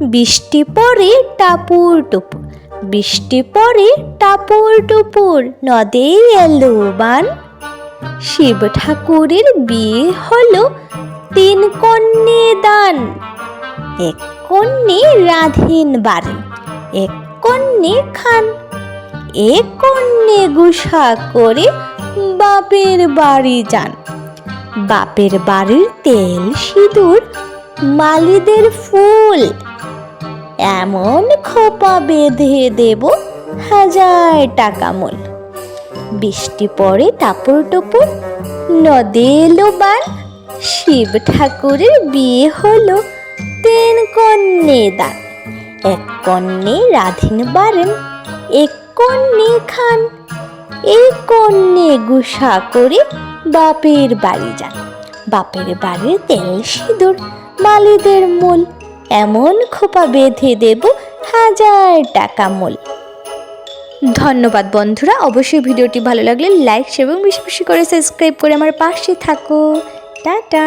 বৃষ্টি পড়ে টাপুর টুপুর, বৃষ্টি পড়ে টাপুর টুপুর, নদে এলো বান। শিব ঠাকুরের বিয়ে হলো তিন কন্যে দান। এক কন্যে রাধেন বাড়ি, এক কন্যে খান। এক কন্যে গুসা করে বাপের বাড়ি যান। বাপের বাড়ির তেল সিঁদুর, মালিদের ফুল এমন খোপা বেঁধে দেব হাজার টাকা মূল। বৃষ্টি পড়ে টাপুর টুপুর, নদে এলো বান। শিব ঠাকুরের বিয়ে হলো তিন কন্যে দান। এক কন্যে রাধিন বারেন এক কন্যে খান। এই কন্যে গুসা করে বাপের বাড়ি যান। বাপের বাড়ির তেল সিঁদুর মালিদের মূল। এমন খোপা বেঁধে দেব হাজার টাকা মূল। ধন্যবাদ বন্ধুরা, অবশ্যই ভিডিওটি ভালো লাগলে লাইক, শেয়ার এবং বেশি বেশি করে সাবস্ক্রাইব করে আমার পাশে থাকো। টাটা।